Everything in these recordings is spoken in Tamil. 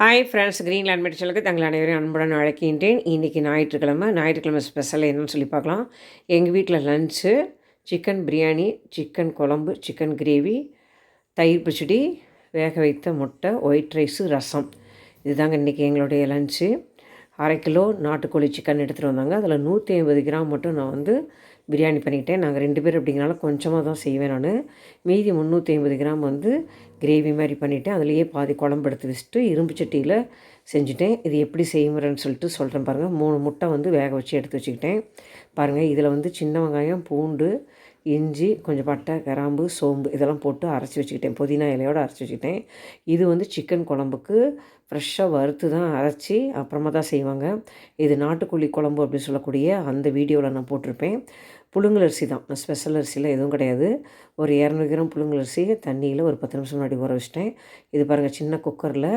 ஹாய் ஃப்ரெண்ட்ஸ் க்ரீன்லேண்ட் மெடிச்சலுக்கு தங்கள் அனைவரையும் அன்புடன் அழைக்கின்றேன். இன்றைக்கி ஞாயிற்றுக்கிழமை ஞாயிற்றுக்கிழமை ஸ்பெஷல் என்னன்னு சொல்லி பார்க்கலாம். எங்கள் வீட்டில் லன்ச்சு சிக்கன் பிரியாணி சிக்கன் குழம்பு சிக்கன் கிரேவி தயிர் பச்சடி வேக வைத்த முட்டை ஒயிட் ரைஸு ரசம். இதுதாங்க இன்றைக்கி எங்களுடைய லன்ச்சு அரை கிலோ நாட்டுக்கோழி சிக்கன் எடுத்துகிட்டு வந்தாங்க. அதில் நூற்றி ஐம்பது கிராம் மட்டும் நான் வந்து பிரியாணி பண்ணிக்கிட்டேன். நாங்கள் ரெண்டு பேர் அப்படிங்கிறனால கொஞ்சமாக தான் செய்வேன் நான். மீதி முந்நூற்றி ஐம்பது கிராம் வந்து கிரேவி மாதிரி பண்ணிவிட்டேன் அதுலேயே பாதி குழம்பு எடுத்து வச்சுட்டு இரும்பு சட்டியில் செஞ்சுட்டேன். இது எப்படி செய்முறைன்னு சொல்லிட்டு சொல்கிறேன் பாருங்கள் மூணு முட்டை வந்து வேக வச்சு எடுத்து வச்சுக்கிட்டேன். பாருங்கள் இதில் வந்து சின்ன வெங்காயம் பூண்டு இஞ்சி கொஞ்சம் பட்டை கிராம்பு சோம்பு இதெல்லாம் போட்டு அரைச்சி வச்சுக்கிட்டேன். புதினா இலையோடு அரைச்சி வச்சுக்கிட்டேன். இது வந்து சிக்கன் குழம்புக்கு ஃப்ரெஷ்ஷாக வறுத்து தான் அரைச்சி அப்புறமா தான் செய்வாங்க. இது நாட்டுக்கோழி குழம்பு அப்படின்னு சொல்லக்கூடிய அந்த வீடியோவில் நான் போட்டிருப்பேன். புழுங்கலரிசி தான். ஸ்பெஷல் அரிசியில் எதுவும் கிடையாது. ஒரு இரநூறு கிராம் புழுங்கலரிசி தண்ணியில் ஒரு பத்து நிமிஷம் முன்னாடி ஊற வச்சிட்டேன். இது பாருங்கள் சின்ன குக்கரில்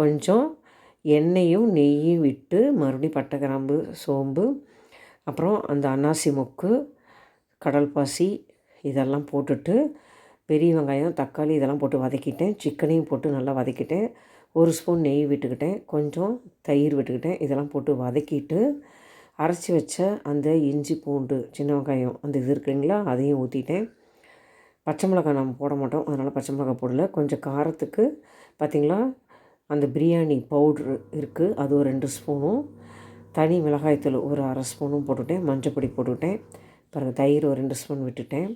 கொஞ்சம் எண்ணெயும் நெய்யும் விட்டு மறுபடியும் பட்டை கிராம்பு சோம்பு அப்புறம் அந்த அன்னாசி மொக்கு கடல் பாசி இதெல்லாம் போட்டுட்டு பெரிய வெங்காயம் தக்காளி இதெல்லாம் போட்டு வதக்கிட்டேன். சிக்கனையும் போட்டு நல்லா வதக்கிட்டேன். ஒரு ஸ்பூன் நெய் விட்டுக்கிட்டேன். கொஞ்சம் தயிர் விட்டுக்கிட்டேன். இதெல்லாம் போட்டு வதக்கிட்டு அரைச்சி வச்ச அந்த இஞ்சி பூண்டு சின்ன வெங்காயம் அந்த இது இருக்குங்களா அதையும் ஊற்றிட்டேன் பச்சை மிளகாய் நம்ம போட மாட்டோம். அதனால் பச்சை மிளகாய் போடல. கொஞ்சம் காரத்துக்கு பார்த்திங்களா அந்த பிரியாணி பவுட்ரு இருக்குது அது ஒரு ரெண்டு ஸ்பூனும். தனி மிளகாய்த்தூள் ஒரு அரை ஸ்பூனும் போட்டுவிட்டேன் மஞ்சப்பொடி போட்டுவிட்டேன் பிறகு தயிர் ஒரு ரெண்டு ஸ்பூன் விட்டுட்டேன்.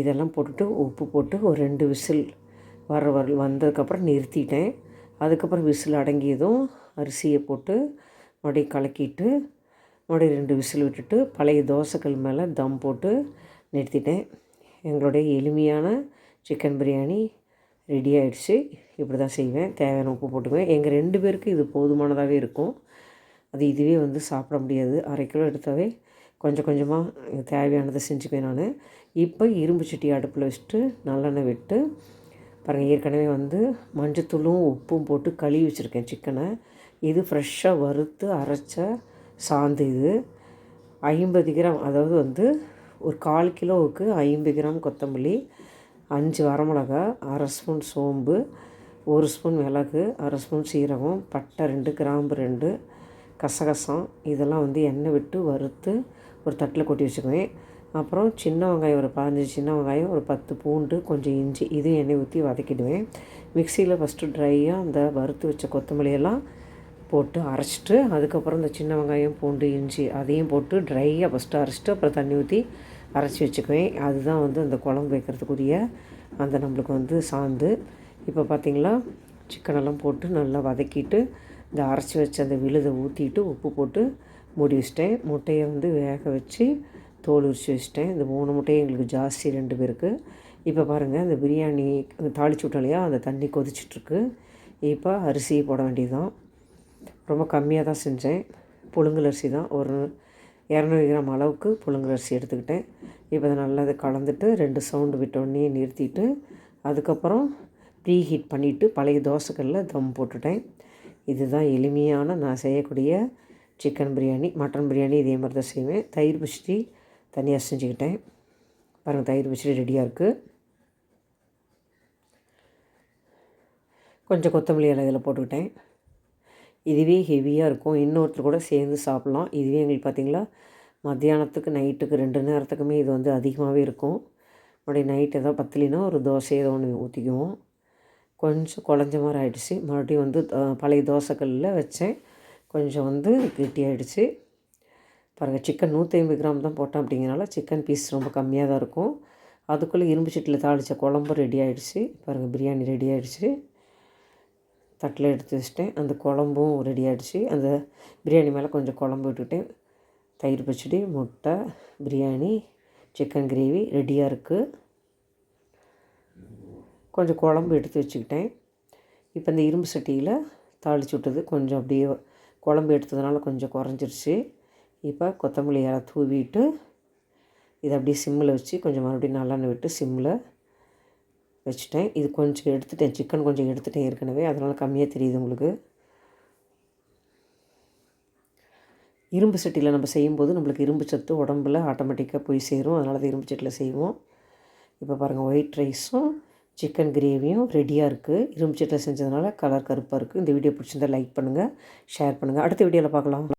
இதெல்லாம் போட்டுட்டு உப்பு போட்டு ஒரு ரெண்டு விசில் வர வர வந்ததுக்கப்புறம் நிறுத்திட்டேன். அதுக்கப்புறம் விசில் அடங்கியதும் அரிசியை போட்டு மறுபடியும் கலக்கிட்டு மறுபடியும் ரெண்டு விசில் விட்டுட்டு பழைய தோசைகள் மேலே தம் போட்டு நிறுத்திட்டேன். எங்களுடைய எளிமையான சிக்கன் பிரியாணி ரெடி ஆகிடுச்சு இப்படி தான் செய்வேன். தேவையான உப்பு போட்டுக்குவேன். எங்கள் ரெண்டு பேருக்கு இது போதுமானதாகவே இருக்கும். அது இதுவே வந்து சாப்பிட முடியாது. அரை கிலோ எடுத்தாவே கொஞ்சம் கொஞ்சமாக தேவையானதை செஞ்சுக்குவேன் நான். இப்போ இரும்பு சட்டி அடுப்பில் வச்சுட்டு நல்லெண்ணெய் விட்டு பாருங்கள் ஏற்கனவே வந்து மஞ்சத்தூளும் உப்பும் போட்டு கழுவி வச்சுருக்கேன் சிக்கனை. இது ஃப்ரெஷ்ஷாக வறுத்து அரைச்ச சாந்து இது. ஐம்பது கிராம் அதாவது வந்து ஒரு கால் கிலோவுக்கு ஐம்பது கிராம் கொத்தமல்லி அஞ்சு வரமிளகா அரை ஸ்பூன் சோம்பு ஒரு ஸ்பூன் மிளகு அரை ஸ்பூன் சீரகம் பட்டை ரெண்டு கிராம்பு ரெண்டு கசகசம். இதெல்லாம் வந்து எண்ணெய் விட்டு வறுத்து ஒரு தட்டில் கொட்டி வச்சுக்குவேன். அப்புறம் சின்ன வெங்காயம் ஒரு பதினஞ்சு சின்ன வெங்காயம் ஒரு பத்து பூண்டு கொஞ்சம் இஞ்சி இதையும் எண்ணெய் ஊற்றி வதக்கிடுவேன். மிக்சியில் ஃபஸ்ட்டு ட்ரையாக அந்த வறுத்து வச்ச கொத்தமல்லியெல்லாம் போட்டு அரைச்சிட்டு அதுக்கப்புறம் இந்த சின்ன வெங்காயம் பூண்டு இஞ்சி அதையும் போட்டு ட்ரையாக ஃபஸ்ட்டு அரைச்சிட்டு அப்புறம் தண்ணி ஊற்றி அரைச்சி வச்சுக்குவேன். அதுதான் வந்து அந்த குழம்பு வைக்கிறதுக்குரிய அந்த நம்மளுக்கு வந்து சாந்து இப்போ பார்த்திங்களா சிக்கனெல்லாம் போட்டு நல்லா வதக்கிட்டு இந்த அரைச்சி வச்ச அந்த விழுதை ஊற்றிட்டு உப்பு போட்டு மூடி வச்சிட்டேன். முட்டையை வந்து வேக வச்சு தோல் உரிச்சு வச்சிட்டேன். இந்த மூணு முட்டையும் எங்களுக்கு ஜாஸ்தி ரெண்டு பேருக்கு. இப்போ பாருங்கள் இந்த பிரியாணி தாளிச்சு விட்டோம் இல்லையா அந்த தண்ணி கொதிச்சிட்ருக்கு. இப்போ அரிசி போட வேண்டியதுதான். ரொம்ப கம்மியாக தான் செஞ்சேன். புழுங்கல் அரிசி தான். ஒரு இரநூறு கிராம் அளவுக்கு புழுங்கரிசி அரிசி எடுத்துக்கிட்டேன். இப்போ அதை நல்லா அதை கலந்துட்டு ரெண்டு சவுண்டு விட்டோடனே நிறுத்திட்டு அதுக்கப்புறம் ப்ரீ ஹீட் பண்ணிவிட்டு பழைய தோசைக்கல்லில் தம் போட்டுட்டேன். இதுதான் எளிமையான நான் செய்யக்கூடிய சிக்கன் பிரியாணி மட்டன் பிரியாணி இதே மாதிரி தான் செய்வேன். தயிர் பச்சடி தனியாக செஞ்சுக்கிட்டேன். பாருங்கள் தயிர் பச்சடி ரெடியாக இருக்குது கொஞ்சம் கொத்தமல்லி இலை இதில் போட்டுக்கிட்டேன். இதுவே ஹெவியாக இருக்கும். இன்னொருத்தர் கூட சேர்ந்து சாப்பிட்லாம். இதுவே எங்களுக்கு பார்த்திங்களா மத்தியானத்துக்கு நைட்டுக்கு ரெண்டு நேரத்துக்குமே இது வந்து அதிகமாகவே இருக்கும். மறுபடியும் நைட் ஏதோ பத்தலினா ஒரு தோசை ஏதோ ஒன்று ஊற்றிக்குவோம் கொஞ்சம் குழஞ்ச மாதிரி ஆகிடுச்சு மறுபடியும் வந்து பழைய தோசைக்கல்லில் வச்சேன். கொஞ்சம் வந்து கெட்டியாகிடுச்சு பாருங்கள் சிக்கன் நூற்றி ஐம்பது கிராம் தான் போட்டோம் அப்படிங்கிறனால சிக்கன் பீஸ் ரொம்ப கம்மியாக தான் இருக்கும். அதுக்குள்ளே இரும்பு சட்டியில் தாளித்த குழம்பு ரெடி ஆகிடுச்சு பாருங்கள் பிரியாணி ரெடி ஆகிடுச்சு தட்டில் எடுத்து வச்சிட்டேன். அந்த குழம்பும் ரெடி ஆகிடுச்சு அந்த பிரியாணி மேலே கொஞ்சம் குழம்பு விட்டுட்டேன். தயிர் பச்சடி முட்டை பிரியாணி சிக்கன் கிரேவி ரெடியாக இருக்குது கொஞ்சம் குழம்பு எடுத்து வச்சுக்கிட்டேன். இப்போ இந்த இரும்பு சட்டியில் தாளிச்சு விட்டது. கொஞ்சம் அப்படியே குழம்பு எடுத்ததுனால கொஞ்சம் குறைஞ்சிருச்சு. இப்போ கொத்தமல்லி இலை தூவிட்டு இதை அப்படியே சிம்மில் வச்சு கொஞ்சம் மறுபடியும் நல்லெண்ணெய் விட்டு சிம்மில் வச்சுட்டேன். இது கொஞ்சம் எடுத்துட்டேன். சிக்கன் கொஞ்சம் எடுத்துட்டேன் ஏற்கனவே. அதனால் கம்மியாக தெரியுது உங்களுக்கு. இரும்பு சட்டியில் நம்ம செய்யும்போது நம்மளுக்கு இரும்பு சத்து உடம்புல ஆட்டோமேட்டிக்காக போய் சேரும். அதனால் தான் இரும்பு சட்டியில் செய்வோம். இப்போ பாருங்கள் ஒயிட் ரைஸும் சிக்கன் கிரேவியும் ரெடியாக இருக்குது இரும்பு சட்டியில் செஞ்சதுனால கலர் கருப்பாக இருக்குது இந்த வீடியோ பிடிச்சிருந்தா லைக் பண்ணுங்கள் ஷேர் பண்ணுங்கள் அடுத்த வீடியோவில் பார்க்கலாம்.